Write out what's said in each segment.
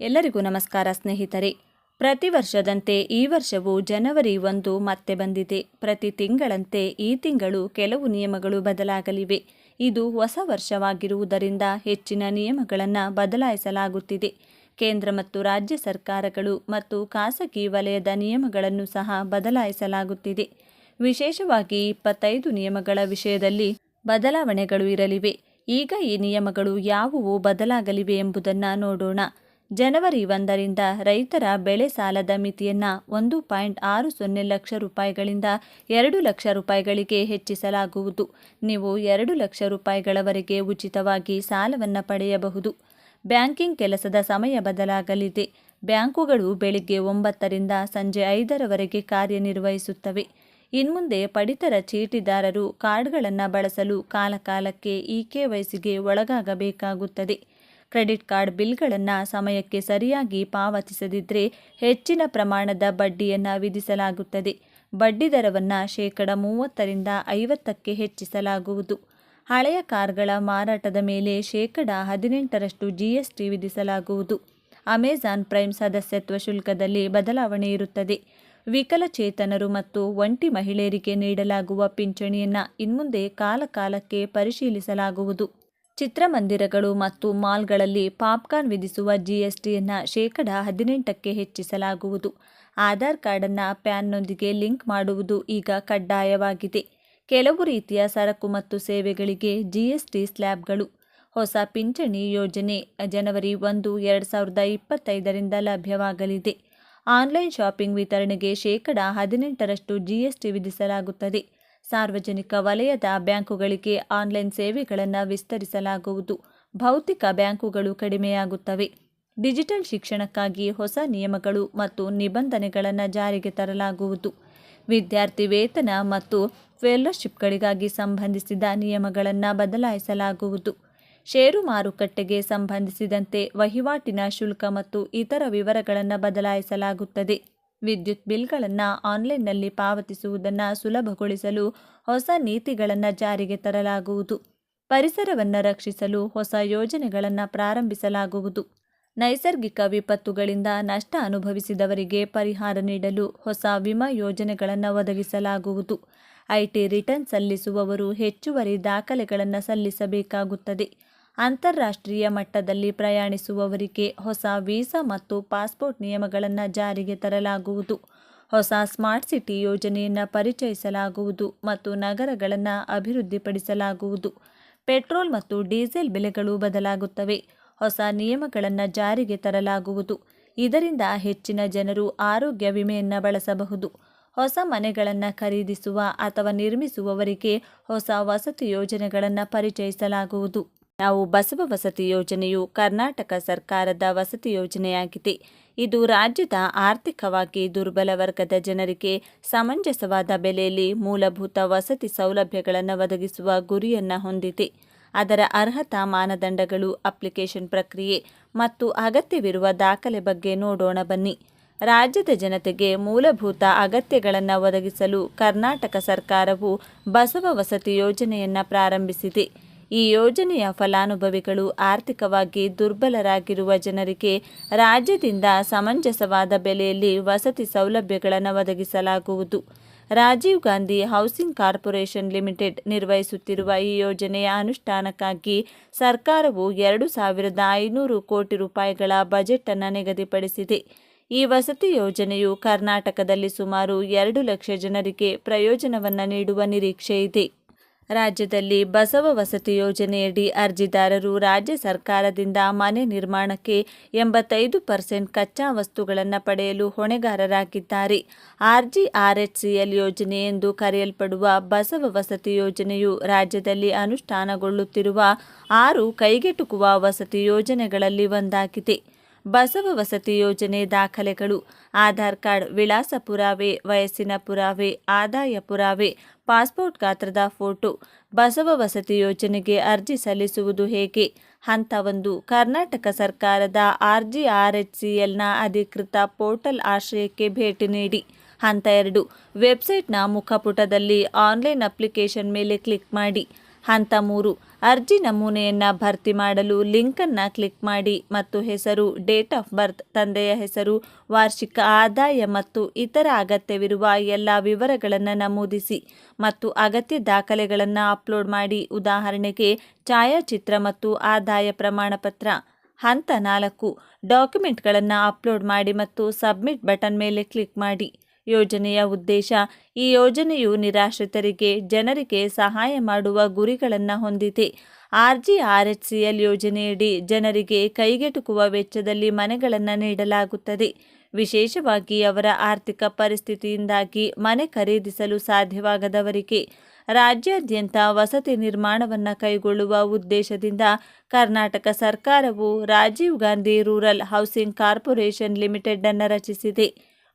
ಎಲ್ಲರಿಗೂ ನಮಸ್ಕಾರ ಸ್ನೇಹಿತರೆ. ಪ್ರತಿ ವರ್ಷದಂತೆ ಈ ವರ್ಷವೂ ಜನವರಿ ಒಂದು ಮತ್ತೆ ಬಂದಿದೆ. ಪ್ರತಿ ತಿಂಗಳಂತೆ ಈ ತಿಂಗಳು ಕೆಲವು ನಿಯಮಗಳು ಬದಲಾಗಲಿವೆ. ಇದು ಹೊಸ ವರ್ಷವಾಗಿರುವುದರಿಂದ ಹೆಚ್ಚಿನ ನಿಯಮಗಳನ್ನು ಬದಲಾಯಿಸಲಾಗುತ್ತಿದೆ. ಕೇಂದ್ರ ಮತ್ತು ರಾಜ್ಯ ಸರ್ಕಾರಗಳು ಮತ್ತು ಖಾಸಗಿ ವಲಯದ ನಿಯಮಗಳನ್ನು ಸಹ ಬದಲಾಯಿಸಲಾಗುತ್ತಿದೆ. ವಿಶೇಷವಾಗಿ ಇಪ್ಪತ್ತೈದು ನಿಯಮಗಳ ವಿಷಯದಲ್ಲಿ ಬದಲಾವಣೆಗಳು ಇರಲಿವೆ. ಈಗ ಈ ನಿಯಮಗಳು ಯಾವುವು ಬದಲಾಗಲಿವೆ ಎಂಬುದನ್ನು ನೋಡೋಣ. ಜನವರಿ ಒಂದರಿಂದ ರೈತರ ಬೆಳೆ ಸಾಲದ ಮಿತಿಯನ್ನು ಒಂದು ಪಾಯಿಂಟ್ ಆರು ಸೊನ್ನೆ ಲಕ್ಷ ರೂಪಾಯಿಗಳಿಂದ ಎರಡು ಲಕ್ಷ ರೂಪಾಯಿಗಳಿಗೆ ಹೆಚ್ಚಿಸಲಾಗುವುದು. ನೀವು ಎರಡು ಲಕ್ಷ ರೂಪಾಯಿಗಳವರೆಗೆ ಉಚಿತವಾಗಿ ಸಾಲವನ್ನು ಪಡೆಯಬಹುದು. ಬ್ಯಾಂಕಿಂಗ್ ಕೆಲಸದ ಸಮಯ ಬದಲಾಗಲಿದೆ. ಬ್ಯಾಂಕುಗಳು ಬೆಳಿಗ್ಗೆ ಒಂಬತ್ತರಿಂದ ಸಂಜೆ ಐದರವರೆಗೆ ಕಾರ್ಯನಿರ್ವಹಿಸುತ್ತವೆ. ಇನ್ಮುಂದೆ ಪಡಿತರ ಚೀಟಿದಾರರು ಕಾರ್ಡ್ಗಳನ್ನು ಬಳಸಲು ಕಾಲಕಾಲಕ್ಕೆ ಇ ಕೆ ವೈಸಿಗೆ ಒಳಗಾಗಬೇಕಾಗುತ್ತದೆ. ಕ್ರೆಡಿಟ್ ಕಾರ್ಡ್ ಬಿಲ್ಗಳನ್ನು ಸಮಯಕ್ಕೆ ಸರಿಯಾಗಿ ಪಾವತಿಸದಿದ್ದರೆ ಹೆಚ್ಚಿನ ಪ್ರಮಾಣದ ಬಡ್ಡಿಯನ್ನು ವಿಧಿಸಲಾಗುತ್ತದೆ. ಬಡ್ಡಿ ದರವನ್ನು ಶೇಕಡ ಮೂವತ್ತರಿಂದ ಐವತ್ತಕ್ಕೆ ಹೆಚ್ಚಿಸಲಾಗುವುದು. ಹಳೆಯ ಕಾರ್ಗಳ ಮಾರಾಟದ ಮೇಲೆ ಶೇಕಡ ಹದಿನೆಂಟರಷ್ಟು ಜಿಎಸ್ಟಿ ವಿಧಿಸಲಾಗುವುದು. ಅಮೆಜಾನ್ ಪ್ರೈಮ್ ಸದಸ್ಯತ್ವ ಶುಲ್ಕದಲ್ಲಿ ಬದಲಾವಣೆ ಇರುತ್ತದೆ. ವಿಕಲಚೇತನರು ಮತ್ತು ಒಂಟಿ ಮಹಿಳೆಯರಿಗೆ ನೀಡಲಾಗುವ ಪಿಂಚಣಿಯನ್ನು ಇನ್ಮುಂದೆ ಕಾಲಕಾಲಕ್ಕೆ ಪರಿಶೀಲಿಸಲಾಗುವುದು. ಚಿತ್ರಮಂದಿರಗಳು ಮತ್ತು ಮಾಲ್ಗಳಲ್ಲಿ ಪಾಪ್ಕಾರ್ನ್ ವಿಧಿಸುವ ಜಿಎಸ್ಟಿಯನ್ನು ಶೇಕಡ ಹದಿನೆಂಟಕ್ಕೆ ಹೆಚ್ಚಿಸಲಾಗುವುದು. ಆಧಾರ್ ಕಾರ್ಡನ್ನು ಪ್ಯಾನ್ನೊಂದಿಗೆ ಲಿಂಕ್ ಮಾಡುವುದು ಈಗ ಕಡ್ಡಾಯವಾಗಿದೆ. ಕೆಲವು ರೀತಿಯ ಸರಕು ಮತ್ತು ಸೇವೆಗಳಿಗೆ ಜಿಎಸ್ಟಿ ಸ್ಲ್ಯಾಬ್ಗಳು. ಹೊಸ ಪಿಂಚಣಿ ಯೋಜನೆ ಜನವರಿ ಒಂದು, ಎರಡು ಸಾವಿರದ ಇಪ್ಪತ್ತೈದರಿಂದ ಲಭ್ಯವಾಗಲಿದೆ. ಆನ್ಲೈನ್ ಶಾಪಿಂಗ್ ವಿತರಣೆಗೆ ಶೇಕಡ ಹದಿನೆಂಟರಷ್ಟು ಜಿಎಸ್ಟಿ ವಿಧಿಸಲಾಗುತ್ತದೆ. ಸಾರ್ವಜನಿಕ ವಲಯದ ಬ್ಯಾಂಕುಗಳಿಗೆ ಆನ್ಲೈನ್ ಸೇವೆಗಳನ್ನು ವಿಸ್ತರಿಸಲಾಗುವುದು. ಭೌತಿಕ ಬ್ಯಾಂಕುಗಳು ಕಡಿಮೆಯಾಗುತ್ತವೆ. ಡಿಜಿಟಲ್ ಶಿಕ್ಷಣಕ್ಕಾಗಿ ಹೊಸ ನಿಯಮಗಳು ಮತ್ತು ನಿಬಂಧನೆಗಳನ್ನು ಜಾರಿಗೆ ತರಲಾಗುವುದು. ವಿದ್ಯಾರ್ಥಿ ವೇತನ ಮತ್ತು ಫೆಲೋಶಿಪ್ಗಳಿಗಾಗಿ ಸಂಬಂಧಿಸಿದ ನಿಯಮಗಳನ್ನು ಬದಲಾಯಿಸಲಾಗುವುದು. ಷೇರು ಮಾರುಕಟ್ಟೆಗೆ ಸಂಬಂಧಿಸಿದಂತೆ ವಹಿವಾಟಿನ ಶುಲ್ಕ ಮತ್ತು ಇತರ ವಿವರಗಳನ್ನು ಬದಲಾಯಿಸಲಾಗುತ್ತದೆ. ವಿದ್ಯುತ್ ಬಿಲ್ಗಳನ್ನು ಆನ್ಲೈನ್ನಲ್ಲಿ ಪಾವತಿಸುವುದನ್ನು ಸುಲಭಗೊಳಿಸಲು ಹೊಸ ನೀತಿಗಳನ್ನು ಜಾರಿಗೆ ತರಲಾಗುವುದು. ಪರಿಸರವನ್ನು ರಕ್ಷಿಸಲು ಹೊಸ ಯೋಜನೆಗಳನ್ನು ಪ್ರಾರಂಭಿಸಲಾಗುವುದು. ನೈಸರ್ಗಿಕ ವಿಪತ್ತುಗಳಿಂದ ನಷ್ಟ ಅನುಭವಿಸಿದವರಿಗೆ ಪರಿಹಾರ ನೀಡಲು ಹೊಸ ವಿಮಾ ಯೋಜನೆಗಳನ್ನು ಒದಗಿಸಲಾಗುವುದು. ಐಟಿ ರಿಟರ್ನ್ ಸಲ್ಲಿಸುವವರು ಹೆಚ್ಚುವರಿ ದಾಖಲೆಗಳನ್ನು ಸಲ್ಲಿಸಬೇಕಾಗುತ್ತದೆ. ಅಂತಾರಾಷ್ಟ್ರೀಯ ಮಟ್ಟದಲ್ಲಿ ಪ್ರಯಾಣಿಸುವವರಿಗೆ ಹೊಸ ವೀಸಾ ಮತ್ತು ಪಾಸ್ಪೋರ್ಟ್ ನಿಯಮಗಳನ್ನು ಜಾರಿಗೆ ತರಲಾಗುವುದು. ಹೊಸ ಸ್ಮಾರ್ಟ್ ಸಿಟಿ ಯೋಜನೆಯನ್ನು ಪರಿಚಯಿಸಲಾಗುವುದು ಮತ್ತು ನಗರಗಳನ್ನು ಅಭಿವೃದ್ಧಿಪಡಿಸಲಾಗುವುದು. ಪೆಟ್ರೋಲ್ ಮತ್ತು ಡೀಸೆಲ್ ಬೆಲೆಗಳು ಬದಲಾಗುತ್ತವೆ. ಹೊಸ ನಿಯಮಗಳನ್ನು ಜಾರಿಗೆ ತರಲಾಗುವುದು. ಇದರಿಂದ ಹೆಚ್ಚಿನ ಜನರು ಆರೋಗ್ಯ ವಿಮೆಯನ್ನು ಬಳಸಬಹುದು. ಹೊಸ ಮನೆಗಳನ್ನು ಖರೀದಿಸುವ ಅಥವಾ ನಿರ್ಮಿಸುವವರಿಗೆ ಹೊಸ ವಸತಿ ಯೋಜನೆಗಳನ್ನು ಪರಿಚಯಿಸಲಾಗುವುದು. ನಾವು ಬಸವ ವಸತಿ ಯೋಜನೆಯು ಕರ್ನಾಟಕ ಸರ್ಕಾರದ ವಸತಿ ಯೋಜನೆಯಾಗಿದೆ. ಇದು ರಾಜ್ಯದ ಆರ್ಥಿಕವಾಗಿ ದುರ್ಬಲ ವರ್ಗದ ಜನರಿಗೆ ಸಮಂಜಸವಾದ ಬೆಲೆಯಲ್ಲಿ ಮೂಲಭೂತ ವಸತಿ ಸೌಲಭ್ಯಗಳನ್ನು ಒದಗಿಸುವ ಗುರಿಯನ್ನು ಹೊಂದಿದೆ. ಅದರ ಅರ್ಹತಾ ಮಾನದಂಡಗಳು, ಅಪ್ಲಿಕೇಶನ್ ಪ್ರಕ್ರಿಯೆ ಮತ್ತು ಅಗತ್ಯವಿರುವ ದಾಖಲೆ ಬಗ್ಗೆ ನೋಡೋಣ ಬನ್ನಿ. ರಾಜ್ಯದ ಜನತೆಗೆ ಮೂಲಭೂತ ಅಗತ್ಯಗಳನ್ನು ಒದಗಿಸಲು ಕರ್ನಾಟಕ ಸರ್ಕಾರವು ಬಸವ ವಸತಿ ಯೋಜನೆಯನ್ನು ಪ್ರಾರಂಭಿಸಿದೆ. ಈ ಯೋಜನೆಯ ಫಲಾನುಭವಿಗಳು ಆರ್ಥಿಕವಾಗಿ ದುರ್ಬಲರಾಗಿರುವ ಜನರಿಗೆ ರಾಜ್ಯದಿಂದ ಸಮಂಜಸವಾದ ಬೆಲೆಯಲ್ಲಿ ವಸತಿ ಸೌಲಭ್ಯಗಳನ್ನು ಒದಗಿಸಲಾಗುವುದು. Rajiv Gandhi housing corporation limited ನಿರ್ವಹಿಸುತ್ತಿರುವ ಈ ಯೋಜನೆಯ ಅನುಷ್ಠಾನಕ್ಕಾಗಿ ಸರ್ಕಾರವು ಎರಡು ಸಾವಿರದ ಐನೂರು ಕೋಟಿ ರೂಪಾಯಿಗಳ ಬಜೆಟನ್ನು ನಿಗದಿಪಡಿಸಿದೆ. ಈ ವಸತಿ ಯೋಜನೆಯು ಕರ್ನಾಟಕದಲ್ಲಿ ಸುಮಾರು ಎರಡು ಲಕ್ಷ ಜನರಿಗೆ ಪ್ರಯೋಜನವನ್ನು ನೀಡುವ ನಿರೀಕ್ಷೆ ಇದೆ ರಾಜ್ಯದಲ್ಲಿ ಬಸವ ವಸತಿ ಯೋಜನೆಯಡಿ ಅರ್ಜಿದಾರರು ರಾಜ್ಯ ಸರ್ಕಾರದಿಂದ ಮನೆ ನಿರ್ಮಾಣಕ್ಕೆ ಎಂಬತ್ತೈದು ಪರ್ಸೆಂಟ್ ಕಚ್ಚಾ ವಸ್ತುಗಳನ್ನು ಪಡೆಯಲು ಹೊಣೆಗಾರರಾಗಿದ್ದಾರೆ. ಆರ್ಜಿಆರ್ಎಚ್ಸಿಎಲ್ ಯೋಜನೆ ಎಂದು ಕರೆಯಲ್ಪಡುವ ಬಸವ ವಸತಿ ಯೋಜನೆಯು ರಾಜ್ಯದಲ್ಲಿ ಅನುಷ್ಠಾನಗೊಳ್ಳುತ್ತಿರುವ ಆರು ಕೈಗೆಟುಕುವ ವಸತಿ ಯೋಜನೆಗಳಲ್ಲಿ ಒಂದಾಗಿದೆ. ಬಸವ ವಸತಿ ಯೋಜನೆ ದಾಖಲೆಗಳು. ಆಧಾರ್ ಕಾರ್ಡ್ ವಿಳಾಸ ಪುರಾವೆ ವಯಸ್ಸಿನ ಪುರಾವೆ, ಆದಾಯ ಪುರಾವೆ, ಪಾಸ್ಪೋರ್ಟ್ ಗಾತ್ರದ ಫೋಟೋ, ಬಸವ ವಸತಿ ಯೋಜನೆಗೆ ಅರ್ಜಿ ಸಲ್ಲಿಸುವುದು ಹೇಗೆ? ಹಂತ ಒಂದು, ಕರ್ನಾಟಕ ಸರ್ಕಾರದ R G R H C ಎಲ್ನ ಅಧಿಕೃತ ಪೋರ್ಟಲ್ ಆಶ್ರಯಕ್ಕೆ ಭೇಟಿ ನೀಡಿ. ಹಂತ ಎರಡು, ವೆಬ್ಸೈಟ್ನ ಮುಖಪುಟದಲ್ಲಿ ಆನ್ಲೈನ್ ಅಪ್ಲಿಕೇಶನ್ ಮೇಲೆ ಕ್ಲಿಕ್ ಮಾಡಿ. ಹಂತ ಮೂರು ಅರ್ಜಿ ನಮೂನೆಯನ್ನು ಭರ್ತಿ ಮಾಡಲು ಲಿಂಕನ್ನು ಕ್ಲಿಕ್ ಮಾಡಿ ಮತ್ತು ಹೆಸರು, ಡೇಟ್ ಆಫ್ ಬರ್ತ್, ತಂದೆಯ ಹೆಸರು, ವಾರ್ಷಿಕ ಆದಾಯ ಮತ್ತು ಇತರ ಅಗತ್ಯವಿರುವ ಎಲ್ಲ ವಿವರಗಳನ್ನು ನಮೂದಿಸಿ ಮತ್ತು ಅಗತ್ಯ ದಾಖಲೆಗಳನ್ನು ಅಪ್ಲೋಡ್ ಮಾಡಿ. ಉದಾಹರಣೆಗೆ, ಛಾಯಾಚಿತ್ರ ಮತ್ತು ಆದಾಯ ಪ್ರಮಾಣಪತ್ರ. ಹಂತ ನಾಲ್ಕು, ಡಾಕ್ಯುಮೆಂಟ್ಗಳನ್ನು ಅಪ್ಲೋಡ್ ಮಾಡಿ ಮತ್ತು ಸಬ್ಮಿಟ್ ಬಟನ್ ಮೇಲೆ ಕ್ಲಿಕ್ ಮಾಡಿ. ಯೋಜನೆಯ ಉದ್ದೇಶ ಈ ಯೋಜನೆಯು ನಿರಾಶ್ರಿತರಿಗೆ ಜನರಿಗೆ ಸಹಾಯ ಮಾಡುವ ಗುರಿಗಳನ್ನು ಹೊಂದಿದೆ. R G R H C L ಯೋಜನೆಯಡಿ ಜನರಿಗೆ ಕೈಗೆಟುಕುವ ವೆಚ್ಚದಲ್ಲಿ ಮನೆಗಳನ್ನು ನೀಡಲಾಗುತ್ತದೆ. ವಿಶೇಷವಾಗಿ ಅವರ ಆರ್ಥಿಕ ಪರಿಸ್ಥಿತಿಯಿಂದಾಗಿ ಮನೆ ಖರೀದಿಸಲು ಸಾಧ್ಯವಾಗದವರಿಗೆ ರಾಜ್ಯಾದ್ಯಂತ ವಸತಿ ನಿರ್ಮಾಣವನ್ನು ಕೈಗೊಳ್ಳುವ ಉದ್ದೇಶದಿಂದ ಕರ್ನಾಟಕ ಸರ್ಕಾರವು Rajiv Gandhi rural housing corporation limited ಅನ್ನು ರಚಿಸಿದೆ.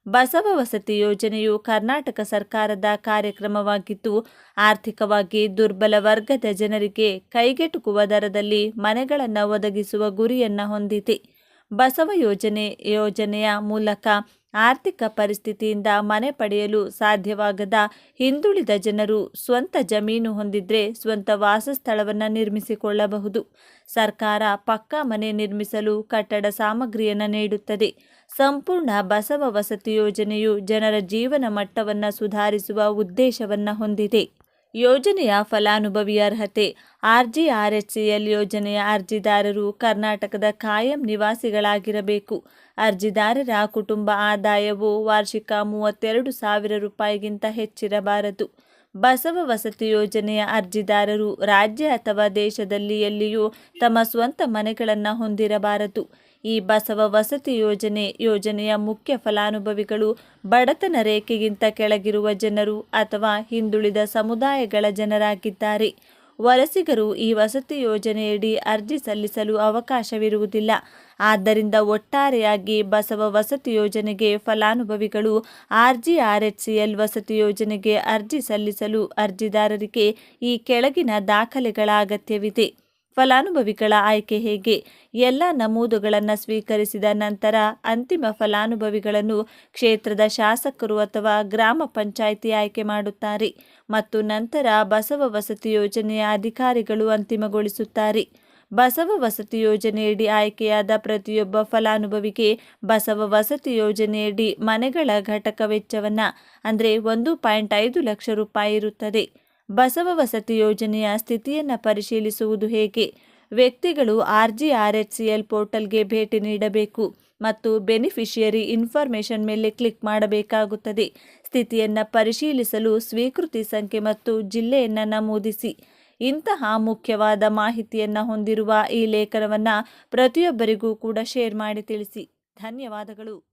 ಬಸವ ವಸತಿ ಯೋಜನೆಯು ಕರ್ನಾಟಕ ಸರ್ಕಾರದ ಕಾರ್ಯಕ್ರಮವಾಗಿದ್ದು, ಆರ್ಥಿಕವಾಗಿ ದುರ್ಬಲ ವರ್ಗದ ಜನರಿಗೆ ಕೈಗೆಟುಕುವ ದರದಲ್ಲಿ ಮನೆಗಳನ್ನು ಒದಗಿಸುವ ಗುರಿಯನ್ನು ಹೊಂದಿದೆ. ಬಸವ ಯೋಜನೆ, ಯೋಜನೆಯ ಮೂಲಕ ಆರ್ಥಿಕ ಪರಿಸ್ಥಿತಿಯಿಂದ ಮನೆ ಪಡೆಯಲು ಸಾಧ್ಯವಾಗದ ಹಿಂದುಳಿದ ಜನರು ಸ್ವಂತ ಜಮೀನು ಹೊಂದಿದ್ರೆ ಸ್ವಂತ ವಾಸಸ್ಥಳವನ್ನು ನಿರ್ಮಿಸಿಕೊಳ್ಳಬಹುದು. ಸರ್ಕಾರ ಪಕ್ಕಾ ಮನೆ ನಿರ್ಮಿಸಲು ಕಟ್ಟಡ ಸಾಮಗ್ರಿಯನ್ನು ನೀಡುತ್ತದೆ. ಸಂಪೂರ್ಣ ಬಸವ ವಸತಿ ಯೋಜನೆಯು ಜನರ ಜೀವನ ಮಟ್ಟವನ್ನು ಸುಧಾರಿಸುವ ಉದ್ದೇಶವನ್ನು ಹೊಂದಿದೆ. ಯೋಜನೆಯ ಫಲಾನುಭವಿ ಅರ್ಹತೆ, R G R H C L ಯೋಜನೆಯ ಅರ್ಜಿದಾರರು ಕರ್ನಾಟಕದ ಕಾಯಂ ನಿವಾಸಿಗಳಾಗಿರಬೇಕು. ಅರ್ಜಿದಾರರ ಕುಟುಂಬ ಆದಾಯವು ವಾರ್ಷಿಕ ಮೂವತ್ತೆರಡು ಸಾವಿರ ರೂಪಾಯಿಗಿಂತ ಹೆಚ್ಚಿರಬಾರದು. ಬಸವ ವಸತಿ ಯೋಜನೆಯ ಅರ್ಜಿದಾರರು ರಾಜ್ಯ ಅಥವಾ ದೇಶದಲ್ಲಿ ಎಲ್ಲಿಯೂ ತಮ್ಮ ಸ್ವಂತ ಮನೆಗಳನ್ನು ಹೊಂದಿರಬಾರದು. ಈ ಬಸವ ವಸತಿ ಯೋಜನೆ ಯೋಜನೆಯ ಮುಖ್ಯ ಫಲಾನುಭವಿಗಳು ಬಡತನ ರೇಖೆಗಿಂತ ಕೆಳಗಿರುವ ಜನರು ಅಥವಾ ಹಿಂದುಳಿದ ಸಮುದಾಯಗಳ ಜನರಾಗಿದ್ದಾರೆ. ವಲಸಿಗರು ಈ ವಸತಿ ಯೋಜನೆಯಡಿ ಅರ್ಜಿ ಸಲ್ಲಿಸಲು ಅವಕಾಶವಿರುವುದಿಲ್ಲ. ಆದ್ದರಿಂದ ಒಟ್ಟಾರೆಯಾಗಿ ಬಸವ ವಸತಿ ಯೋಜನೆಗೆ ಫಲಾನುಭವಿಗಳು R G R H C L ವಸತಿ ಯೋಜನೆಗೆ ಅರ್ಜಿ ಸಲ್ಲಿಸಲು ಅರ್ಜಿದಾರರಿಗೆ ಈ ಕೆಳಗಿನ ದಾಖಲೆಗಳ ಅಗತ್ಯವಿದೆ. ಫಲಾನುಭವಿಗಳ ಆಯ್ಕೆ ಹೇಗೆ? ಎಲ್ಲ ನಮೂದುಗಳನ್ನು ಸ್ವೀಕರಿಸಿದ ನಂತರ ಅಂತಿಮ ಫಲಾನುಭವಿಗಳನ್ನು ಕ್ಷೇತ್ರದ ಶಾಸಕರು ಅಥವಾ ಗ್ರಾಮ ಪಂಚಾಯಿತಿ ಆಯ್ಕೆ ಮಾಡುತ್ತಾರೆ ಮತ್ತು ನಂತರ ಬಸವ ವಸತಿ ಯೋಜನೆಯ ಅಧಿಕಾರಿಗಳು ಅಂತಿಮಗೊಳಿಸುತ್ತಾರೆ. ಬಸವ ವಸತಿ ಯೋಜನೆಯಡಿ ಆಯ್ಕೆಯಾದ ಪ್ರತಿಯೊಬ್ಬ ಫಲಾನುಭವಿಗೆ ಬಸವ ವಸತಿ ಯೋಜನೆಯಡಿ ಮನೆಗಳ ಘಟಕ ವೆಚ್ಚವನ್ನು, ಅಂದರೆ ಒಂದು ಪಾಯಿಂಟ್ ಐದು ಲಕ್ಷ ರೂಪಾಯಿ ಇರುತ್ತದೆ. ಬಸವ ವಸತಿ ಯೋಜನೆಯ ಸ್ಥಿತಿಯನ್ನು ಪರಿಶೀಲಿಸುವುದು ಹೇಗೆ? ವ್ಯಕ್ತಿಗಳು R G R H C L ಪೋರ್ಟಲ್ಗೆ ಭೇಟಿ ನೀಡಬೇಕು ಮತ್ತು ಬೆನಿಫಿಷಿಯರಿ ಇನ್ಫಾರ್ಮೇಷನ್ ಮೇಲೆ ಕ್ಲಿಕ್ ಮಾಡಬೇಕಾಗುತ್ತದೆ. ಸ್ಥಿತಿಯನ್ನು ಪರಿಶೀಲಿಸಲು ಸ್ವೀಕೃತಿ ಸಂಖ್ಯೆ ಮತ್ತು ಜಿಲ್ಲೆಯನ್ನು ನಮೂದಿಸಿ. ಇಂತಹ ಮುಖ್ಯವಾದ ಮಾಹಿತಿಯನ್ನು ಹೊಂದಿರುವ ಈ ಲೇಖನವನ್ನು ಪ್ರತಿಯೊಬ್ಬರಿಗೂ ಕೂಡ ಶೇರ್ ಮಾಡಿ ತಿಳಿಸಿ. ಧನ್ಯವಾದಗಳು.